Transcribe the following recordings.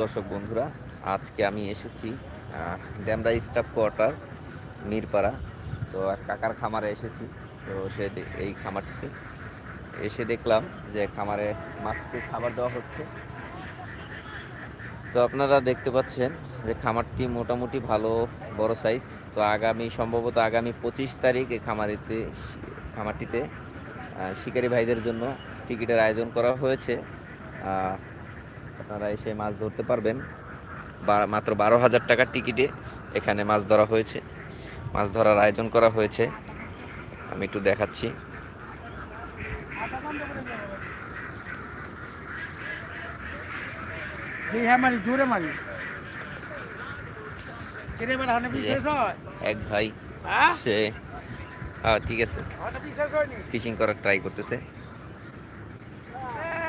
দর্শক বন্ধুরা, আজকে আমি এসেছি ড্যামরা স্টাফ কোয়ার্টার, মিরপাড়া। তো এক কাকার খামারে এসেছি, তো সে এই খামারটিতে এসে দেখলাম যে খামারে মাছকে খাবার দেওয়া হচ্ছে। তো আপনারা দেখতে পাচ্ছেন যে খামারটি মোটামুটি ভালো, বড় সাইজ তো আগামী, সম্ভবত আগামী পঁচিশ তারিখ এই খামারিতে খামারটিতে শিকারী ভাইদের জন্য টিকিটের আয়োজন করা হয়েছে। আপনারা এসে মাছ ধরতে পারবেন। মাত্র বারো হাজার টাকার টিকিটে এখানে মাছ ধরা হয়েছে। মাছ ধরার আয়োজন করা হয়েছে। আমি একটু দেখাচ্ছি। হ্যাঁ এক ভাই হ্যাঁ? সে হ্যাঁ ঠিক আছে। ফিশিং করার ট্রাই করতেছে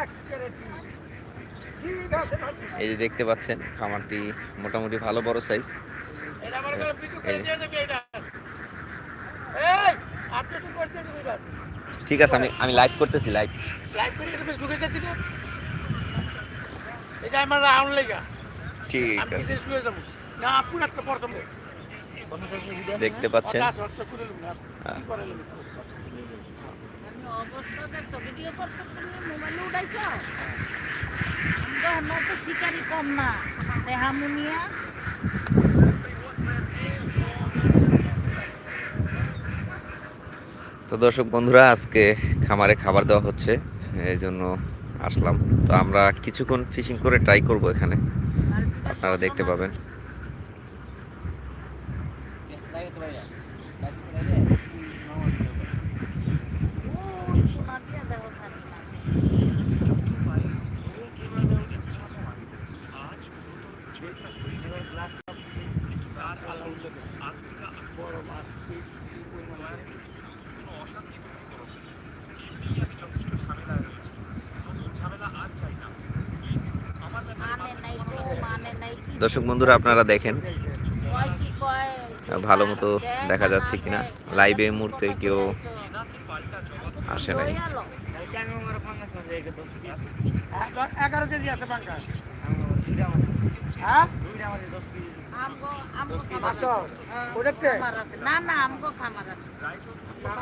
একেবারে ঠিক। ঠিক আছে ভাবছি। এই যে দেখতে পাচ্ছেন খামারটি মোটামুটি ভালো বড় সাইজ? ঠিক আছে আমি আমি লাইভ করতেছি লাইভ? এটা আমার রাউন্ড লেগা। ঠিক আছে। না পুরো একটা প্রথম। দেখতে পাচ্ছেন। হ্যাঁ। দেখছ ভিডিও করছ তুমি মোবাইলে উঠাইছো তো তো দর্শক বন্ধুরা, আজকে খামারে খাবার দেওয়া হচ্ছে, এই জন্য আসলাম। তো আমরা কিছুক্ষণ ফিশিং করে ট্রাই করব এখানে। আপনারা দেখতে পাবেন ও সোনা দিয়ে দেবো থাকবে বড় মাছ এই- এই পরিমাণে। মানে নাই তো মানে নাই কি দর্শক বন্ধুরা আপনারা দেখেন। কয় কি কয় ভালো মতো দেখা যাচ্ছে কিনা। লাইভে এই মুহূর্তে কেউ আসে নাই।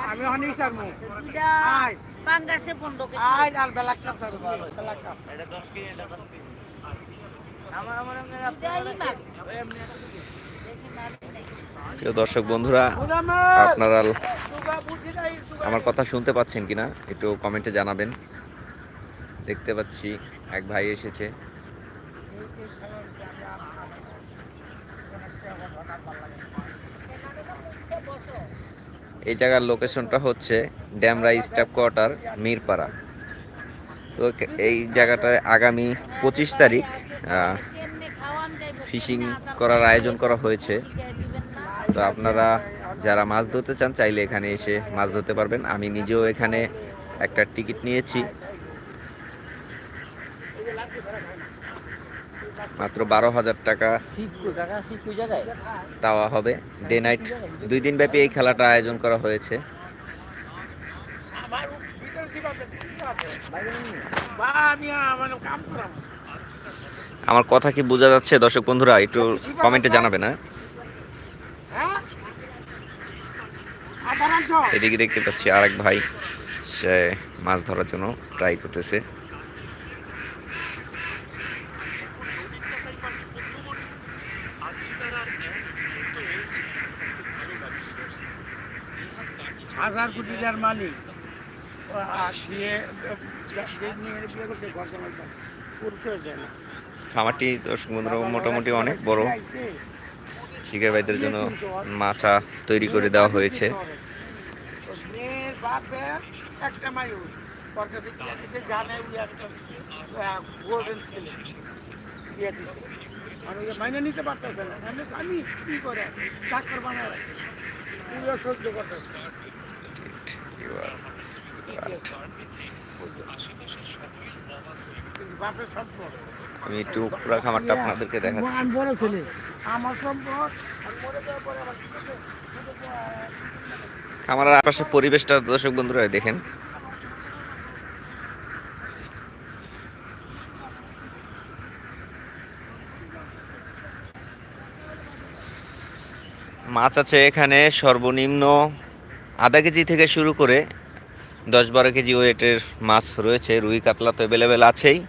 আমি ওখানে ইসারমু পাঙ্গাসে পনেরো আজ আর বেলা কাপ থাকবে বেলা কাপ দুইটাই মাছ। বেশি মাছ নাই। প্রিয় দর্শক বন্ধুরা, আপনারা আমার কথা শুনতে পাচ্ছেন কিনা একটু কমেন্টে জানাবেন। দেখতে পাচ্ছি এক ভাই এসেছে। এই জায়গার লোকেশনটা হচ্ছে ড্যামরা স্টাফ কোয়ার্টার, মিরপাড়া। তো এই জায়গাটায় আগামী পঁচিশ তারিখ? ফিশিং করার আয়োজন করা হয়েছে? তো আপনারা যারা মাছ ধরতে চান, চাইলে এখানে এসে মাছ ধরতে পারবেন আমি নিজেও এখানে একটা টিকিট নিয়েছি মাত্র বারো হাজার টাকা দেওয়া হবে ডে নাইট, দুই দিন ব্যাপী এই খেলাটা আয়োজন করা হয়েছে আমার ভিতরে কি পাবে? কি আছে? বা আমি মানে কাম করাম আমার কথা কি বোঝা যাচ্ছে? দর্শক বন্ধুরা, একটু কমেন্টে আবার আনছো এদিকে দেখতে পাচ্ছি আরেক ভাই, সে মাছ ধরার জন্য ট্রাই করতেছে। হাজার কোটি টাকার মালিক। বিয়ে নিয়ে বিয়ে করতে ঘর জামাইটা করতে যায় না। খামারটি দর্শক বন্ধুরা মোটামুটি অনেক বড়। শিকার ভাইদের জন্য মাছা তৈরি করে দেওয়া হয়েছে। আমি আমি একটু পুরো খামারটা আপনাদেরকে দেখাচ্ছি। আমি খামারের আশেপাশে পরিবেশটা দর্শক বন্ধুরা দেখেন। মাছ আছে এখানে সর্বনিম্ন আধা কেজি থেকে শুরু করে দশ বারো কেজি ওয়েটের মাছ রয়েছে রুই কাতলা তো অ্যাভেলেবেল আছেই।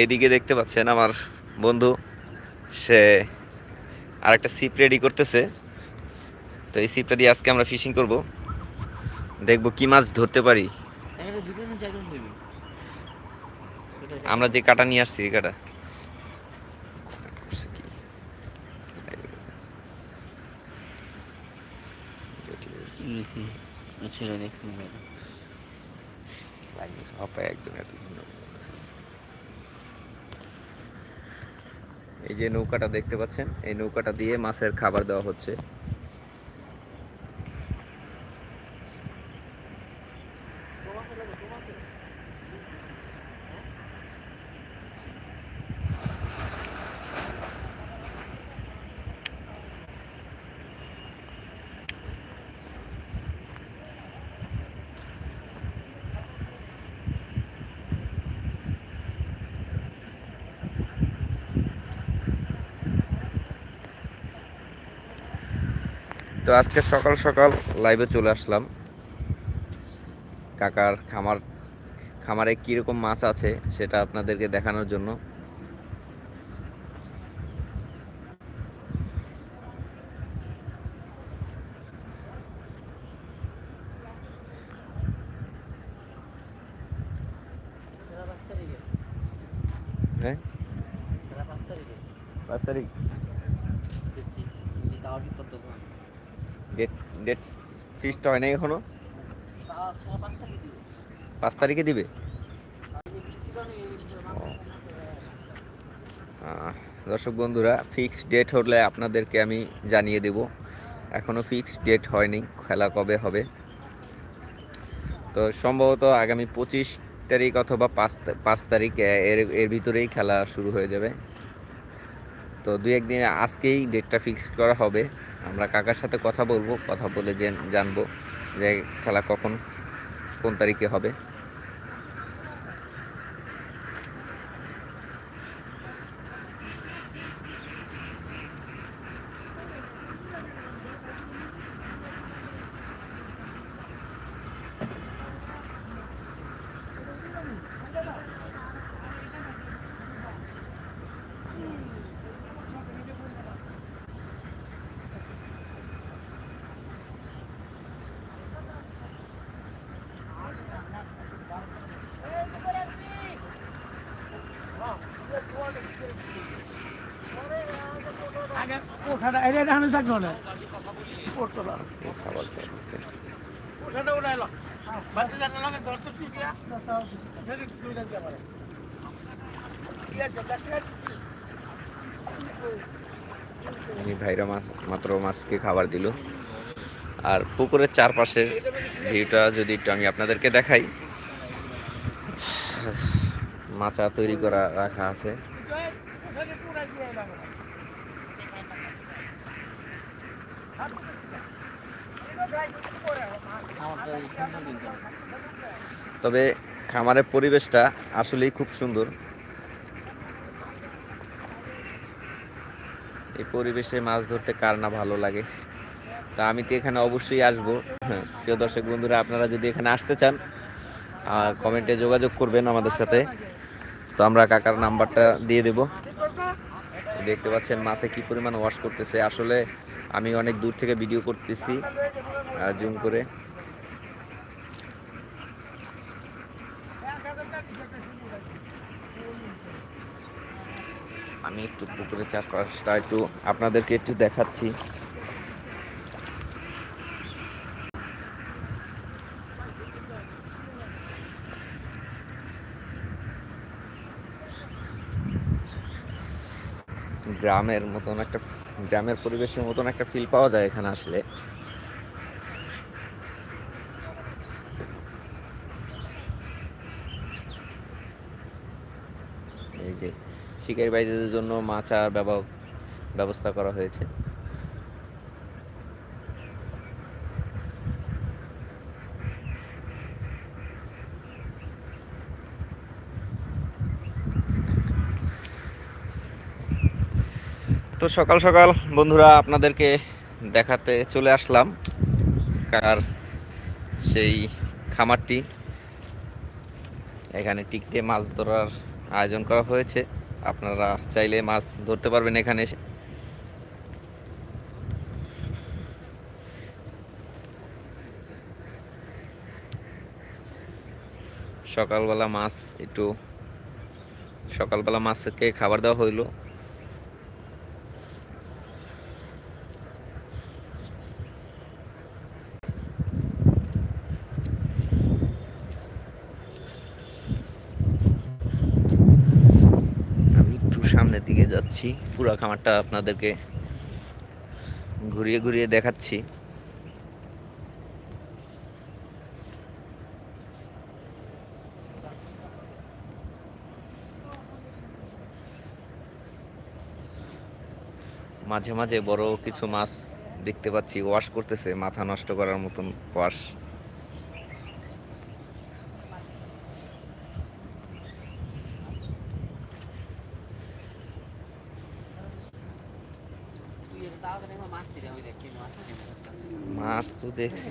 এইদিকে দেখতে পাচ্ছেন আমার বন্ধু সে আরেকটা সিপ রেডি করতেছে। তো এই সিপটা দিয়ে আজকে আমরা ফিশিং করব। দেখব কি মাছ ধরতে পারি। আমরা যে কাটা নিয়ে আসছি ছেড়ে দেখুন এই যে নৌকাটা দেখতে পাচ্ছেন এই নৌকাটা দিয়ে মাছের খাবার দেওয়া হচ্ছে। তো আজকে সকাল সকাল লাইভে চলে আসলাম। কাকার খামার খামারে কীরকম মাছ আছে সেটা আপনাদেরকে দেখানোর জন্য। হ্যাঁ? পাঁচ তারিখ। ডেট ডেট ফিক্সড হয় নাই এখনও? পাঁচ তারিখে দিবে? দর্শক বন্ধুরা ফিক্সড ডেট হলে আপনাদেরকে আমি জানিয়ে দেব। এখনও ফিক্সড ডেট হয়নি, খেলা কবে হবে? তো সম্ভবত আগামী পঁচিশ তারিখ অথবা পাঁচ পাঁচ তারিখ এর এর ভিতরেই খেলা শুরু হয়ে যাবে। তো দু একদিন আজকেই ডেটটা ফিক্সড করা হবে। আমরা কাকার সাথে কথা বলব, কথা বলে জেন- জানব যে খেলা কখন, কোন তারিখে হবে। আগে এটা থাকল না। বাচ্চা জানা লাগে দশ কি দিয়া। ভাইরা মাছ মাত্র মাছকে খাবার দিল। আর পুকুরের চারপাশের ভিউটা যদি একটু আমি আপনাদেরকে দেখাই। মাচা তৈরি করা রাখা আছে ওঠাটা পুরা দিয়ে এলাম তবে খামারের পরিবেশটা আসলেই খুব সুন্দর। এই পরিবেশে মাছ ধরতে কার না ভালো লাগে? তা আমি তো এখানে অবশ্যই আসব। হ্যাঁ প্রিয় দর্শক বন্ধুরা, আপনারা যদি এখানে আসতে চান কমেন্টে যোগাযোগ করবেন আমাদের সাথে। তো আমরা কাকার নাম্বারটা দিয়ে দেব। দেখতে পাচ্ছেন মাছে কি পরিমাণ ওয়াশ করতেছে। আসলে আমি অনেক দূর থেকে ভিডিও করতেছি জুম করে। আমি একটু পুকুরের চারপাশটা একটু আপনাদেরকে একটু দেখাচ্ছি। গ্রামের মতন একটা, গ্রামের পরিবেশের মতন একটা ফিল পাওয়া যায় এখানে আসলে এই যে শিকারি বাইদের জন্য মাচা ব্যব- ব্যবস্থা করা হয়েছে। তো সকাল সকাল বন্ধুরা আপনাদেরকে দেখাতে চলে আসলাম। কার সেই খামারটি। এখানে টিকটে মাছ ধরার আয়োজন করা হয়েছে। আপনারা চাইলে মাছ ধরতে পারবেন এখানে এসে। সকালবেলা মাছ একটু সকালবেলা মাছকে খাবার দেওয়া হইল আমি একটু সামনের দিকে যাচ্ছি। পুরো খামারটা আপনাদেরকে ঘুরিয়ে ঘুরিয়ে দেখাচ্ছি। মাঝে মাঝে বড় কিছু মাছ দেখতে পাচ্ছি। ওয়াশ করতেছে, মাথা নষ্ট করার মতন ওয়াশ। তো দেখছি।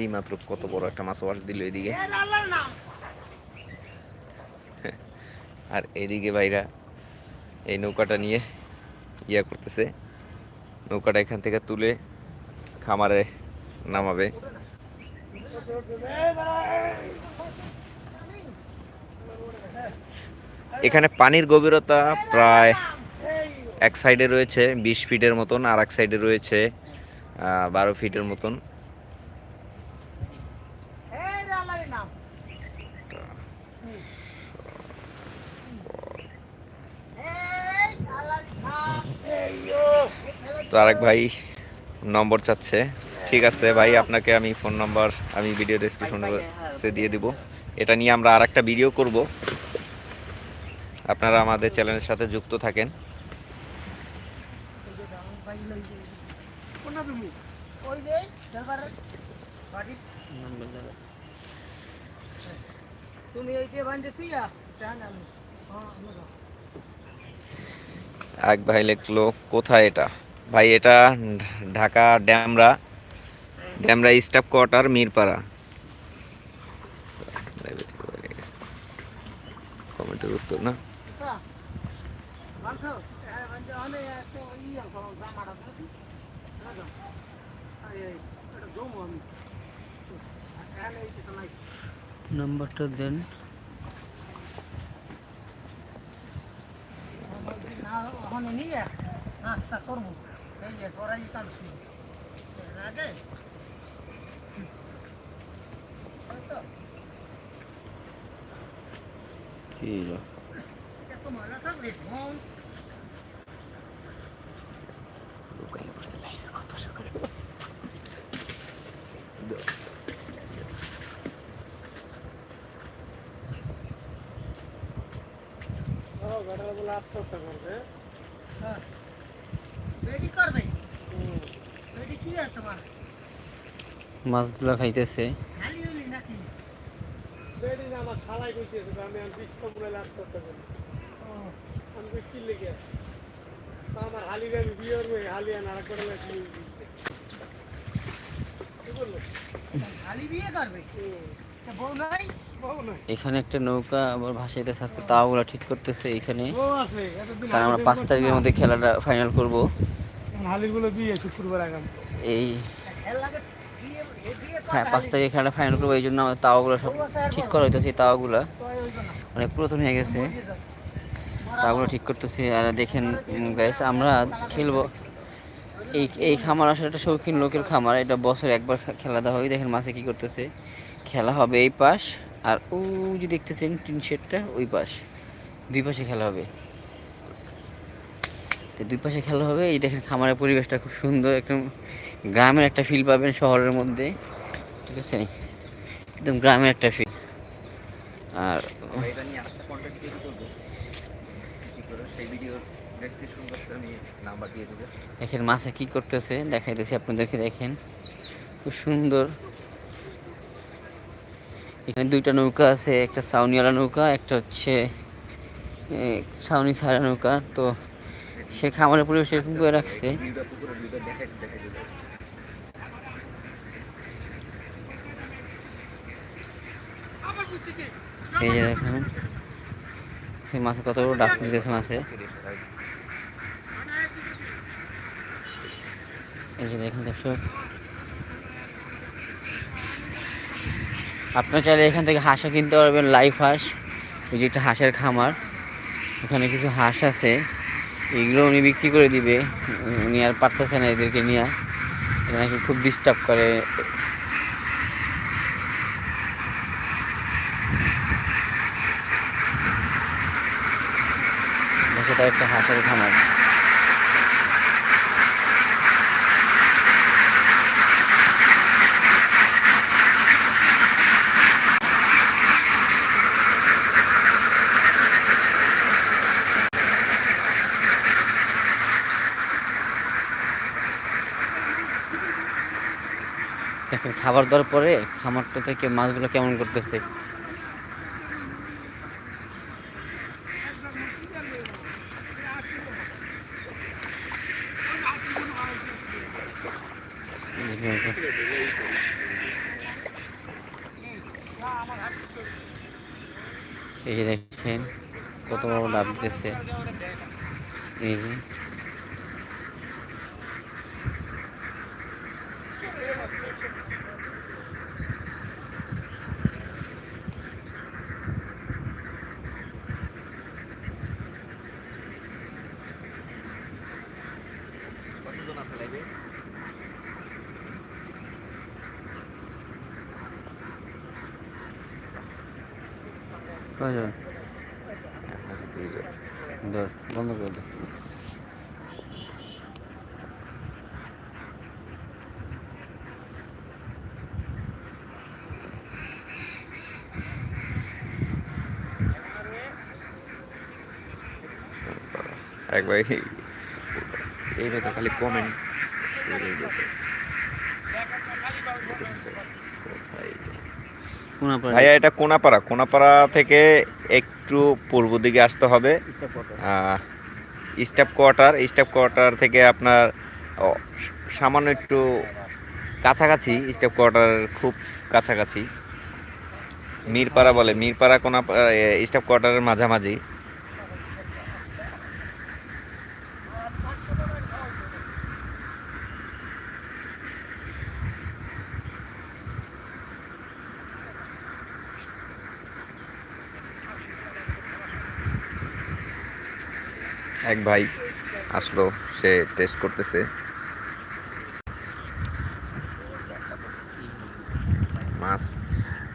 এই মাত্র কত বড় একটা মাছ ওয়াশ দিল এদিকে। আর এদিকে ভাইরা এই নৌকাটা নিয়ে ইয়া করতেছে। নৌকাটা এখান থেকে তুলে খামারে নামাবে। এখানে পানির গভীরতা প্রায় এক সাইডে রয়েছে, বিশ ফিটের মতন, আর এক সাইডে রয়েছে বারো ফিটের মতন। তো আরেক ভাই নম্বর চাচ্ছে। ঠিক আছে ভাই, আপনাকে আমি ফোন নম্বর, আমি ভিডিও ডেসক্রিপশনে দিয়ে দিব। এটা নিয়ে আমরা আর একটা ভিডিও করব। আপনারা আমাদের চ্যানেলের সাথে যুক্ত থাকেন। এক ভাই লিখলো, কোথায় এটা? ভাই, এটা ঢাকা ড্যামরা ড্যামরা স্টাফ কোয়ার্টার মিরপাড়া। কমেন্টের উত্তর না? নাম্বারটা দেন নাস্তা করব। এই যে গড়াই কাম আগে? ওই তো, এই লো। এত ময়লা থাকলে ঘুম। ও, তোমার? মাছগুলা খাইতেছে হলি আমার হালি করে বিয়ে করবে? বউ নাই? এখানে একটা নৌকা আবার ভাসাইতেছে আজকে তাওগুলা ঠিক করতেছে এখানে কারণ আমরা পাঁচ তারিখের মধ্যে খেলাটা ফাইনাল করব এই হ্যাঁ পাঁচ। তারিখে খেলাটা ফাইনাল করব এই জন্য আমাদের তাওয়াগুলো সব ঠিক করা হইতেছে এই তাওয়াগুলা তো এই হইতো না। অনেক পুরাতন হয়ে গেছে যাও। ঠিক করতেছি আর দেখেন গাইস আমরা খেলব এই এই খামার আসলে একটা শৌখিন লোকের খামার এটা বছরে একবার খেলা দেওয়া হয় দেখেন মাছে কি করতেছে খেলা হবে এই পাশ আর ও যে দেখতেছেন টিন শেডটা ওই পাশ। দুই পাশে খেলা হবে। তো দুই পাশে খেলা হবে। এই দেখেন খামারের পরিবেশটা খুব সুন্দর। একদম গ্রামের একটা ফিল পাবেন শহরের মধ্যে। ঠিক আছে? একদম গ্রামের একটা ফিল আর দেখেন মাছে কি করতেছে? দেখাইতেছি আপনাদেরকে দেখেন। খুব সুন্দর। এখানে দুইটা নৌকা আছে, একটা ছাউনিওয়ালা নৌকা, একটা হচ্ছে ছাউনি ছাড়া নৌকা। তো সে খামারের পরিবেশ এরকম করে রাখছে। এই যে দেখেন সেই মাছে কত বড় ডাক দিতেছে মাছে। এই যে দেখেন দর্শক আপনারা চাইলে এখান থেকে হাঁসও কিনতে পারবেন লাইভ হাঁস। ওই যে একটা হাঁসের খামার। ওখানে কিছু হাঁস আছে। এগুলো উনি বিক্রি করে দিবে। উনি আর পারতেছে না এদেরকে নিয়ে। এরা নাকি খুব ডিস্টার্ব করে। সেটা একটা হাঁসের খামার দেখেন খাবার দেওয়ার পরে খামারটা থেকে মাছগুলো কেমন করতেছে এই যে দেখেন কত বড় লাভ দিতেছে এই যে কতজন আছে লাইভে কয়জন আচ্ছা দুইজন ধর বন্ধ করে দে একবার এই তো খালি কমেন্ট কোনাপাড়া ভাইয়া এটা কোনাপাড়া। কোনাপাড়া থেকে একটু পূর্ব দিকে আসতে হবে। স্টাফ কোয়ার্টার স্টাফ কোয়ার্টার থেকে আপনার সামান্য একটু কাছাকাছি স্টাফ কোয়ার্টার খুব কাছাকাছি। মিরপাড়া বলে মিরপাড়া কোনাপাড়া স্টাফ কোয়ার্টারের মাঝামাঝি এক ভাই আসলো সে টেস্ট করতেছে। মাছ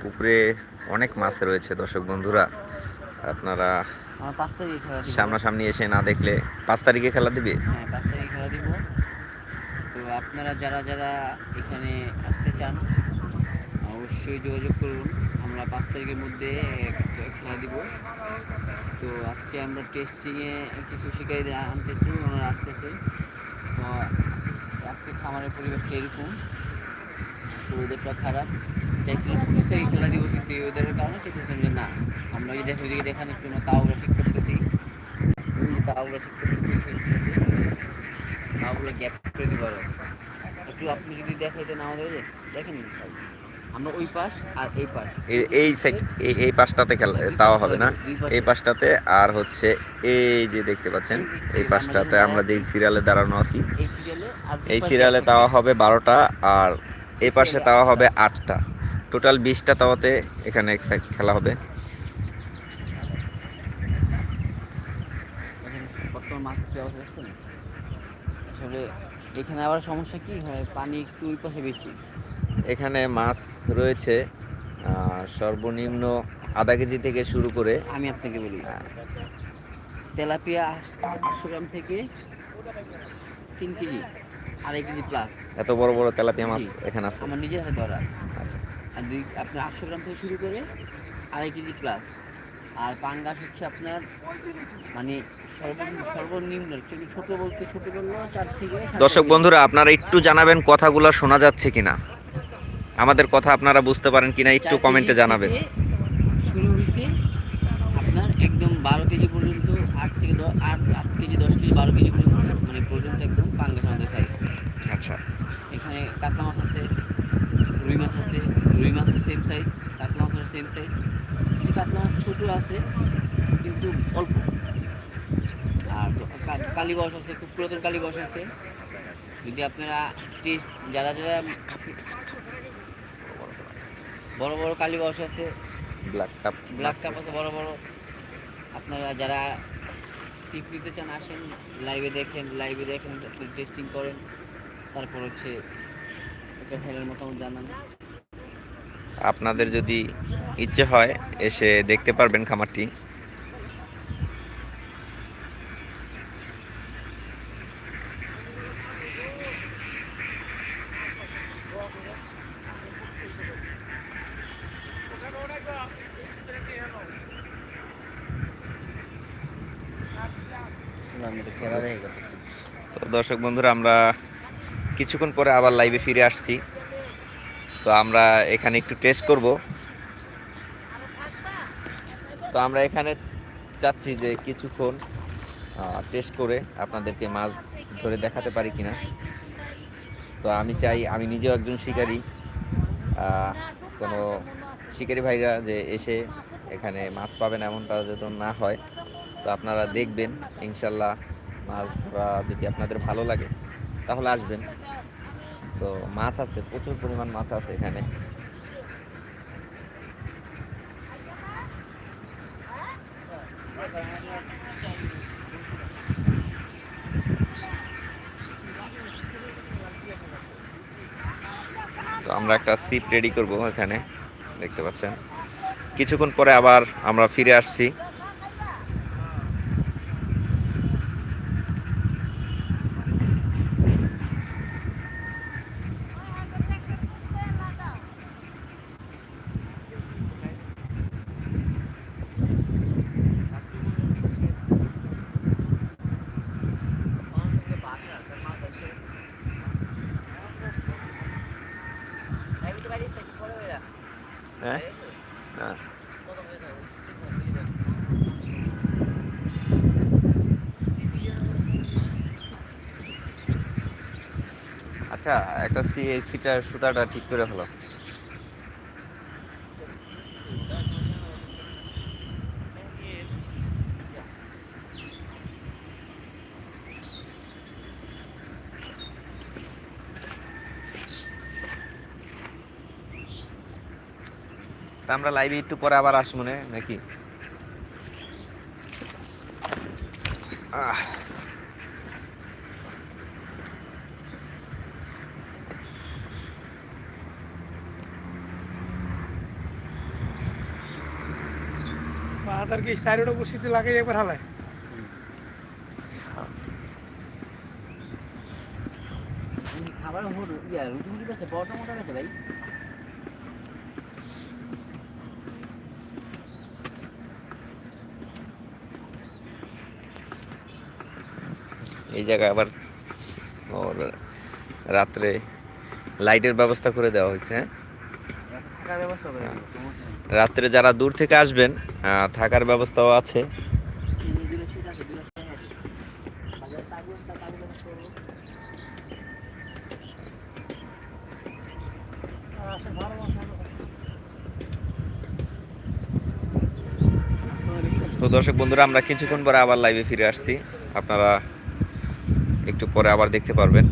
পুকুরে অনেক মাছ রয়েছে দর্শক বন্ধুরা। আপনারা সামনাসামনি এসে না দেখলে পাঁচ তারিখে খেলা দিবে? হ্যাঁ পাঁচ তারিখে খেলা দিব। তো আপনারা যারা যারা এখানে আসতে চান অবশ্যই যোগাযোগ করুন। আমরা পাঁচ তারিখের মধ্যে খেলা দিব। তো আজকে আমরা টেস্টিংয়ে কিছু শিকারীদের আনতেছি, ওনারা আসতেছে। তো আজকে খামারের পরিবেশটা এরকম। ওদেরটা খারাপ। চাইছিলাম পঁচিশ তারিখে খেলা দিব, কিন্তু ওদের কারণে চাইতেছিলাম যে না, আমরা যদি দেখো দিকে দেখানোর জন্য তাওগুলো ঠিক করতেছি। তাওগুলো ঠিক করতেছি তাওগুলো গ্যাপ করে পারো একটু আপনি যদি দেখাইতেন আমাদের, দেখেন। আমরা ওই পাশ আর এই পাশ। এই সাইড এই পাশটাতে খেলা তাও হবে না। এই পাশটাতে আর হচ্ছে এই যে দেখতে পাচ্ছেন এই পাশটাতে আমরা যেই সিরিয়ালে দাঁড়ানো আছি এই সিরিয়ালে তাওয়া হবে বারোটা আর এই পাশে তাওয়া হবে আটটা। টোটাল বিশটা তাওয়াতে এখানে খেলা হবে। আসলে এখানে আবার সমস্যা কি? হয় পানি একটু ওই পাশে বেশি। এখানে মাছ রয়েছে সর্বনিম্ন আধা কেজি থেকে শুরু করে আমি আপনাকে বলি তেলাপিয়া আটশো গ্রাম থেকে তিন কেজি আড়াই কেজি প্লাস এত বড় বড় তেলাপিয়া মাছ এখানে আছে? আমার নিজের হাতে ধরা। আচ্ছা। আর দুই আপনার আটশো গ্রাম থেকে শুরু করে আড়াই কেজি প্লাস আর পাঙ্গাস হচ্ছে আপনার মানে সর্বনিম্ন ছোট বলতে ছোট বলল চার থেকে দর্শক বন্ধুরা আপনারা একটু জানাবেন কথাগুলো শোনা যাচ্ছে কিনা। আমাদের কথা আপনারা বুঝতে পারেন কিনা একটু কমেন্টে জানাবেন। শুরু হয়েছে আপনার একদম বারো কেজি পর্যন্ত আট থেকে আট আট কেজি দশ কেজি বারো কেজি পর্যন্ত মানে পর্যন্ত একদম পাঙ্গাস আমাদের সাইজ আচ্ছা। এখানে কাতলা মাছ আছে রুই মাছ আছে রুই মাছের সেম সাইজ কাতলা মাছের সেম সাইজ কাতলা মাছ ছোটো আছে কিন্তু অল্প। আর তো কা- আছে খুব পুরাতন কালীবস আছে। যদি আপনারা টেস্ট যারা যারা বড় বড় কালীবস আছে। ব্ল্যাক কাপ ব্ল্যাক কাপ আছে বড় বড়। আপনারা যারা টিপ নিতে চান আসেন লাইভে দেখেন লাইভে দেখেন টেস্টিং করেন। তারপর হচ্ছে একটা ফেলের মতামত জানান। আপনাদের যদি ইচ্ছে হয় এসে দেখতে পারবেন খামারটি তো দর্শক বন্ধুরা, আমরা কিছুক্ষণ পরে আবার লাইভে ফিরে আসছি। তো আমরা এখানে একটু টেস্ট করব। তো আমরা এখানে চাচ্ছি যে কিছুক্ষণ টেস্ট করে আপনাদেরকে মাছ ধরে দেখাতে পারি কিনা। তো আমি চাই, আমি নিজেও একজন শিকারী কোনো শিকারী ভাইরা যে এসে এখানে মাছ পাবেন এমনটা যেন না হয়। তো আপনারা দেখবেন, ইনশাল্লাহ। মাছ ধরা যদি আপনাদের ভালো লাগে, তাহলে আসবেন। তো মাছ আছে, প্রচুর পরিমাণ মাছ আছে এখানে। তো আমরা একটা সিপ রেডি করব এখানে, দেখতে পাচ্ছেন। কিছুক্ষণ পরে আবার আমরা ফিরে আসছি হ্যাঁ না। সিটার সুতাটা ঠিক করে আমরা লাইভে একটু পরে আবার আসব নাকি? সাইডে বসিতে লাগাই একবার হালায় এই জায়গায় আবার রাত্রে লাইটের ব্যবস্থা করে দেওয়া হয়েছে হ্যাঁ? থাকার ব্যবস্থা করে দিবো, সমস্যা নেই। রাত্রে যারা দূর থেকে আসবেন থাকার ব্যবস্থাও আছে। তো দর্শক বন্ধুরা, আমরা কিছুক্ষণ পরে আবার লাইভে ফিরে আসছি। আপনারা একটু পরে আবার দেখতে পারবেন।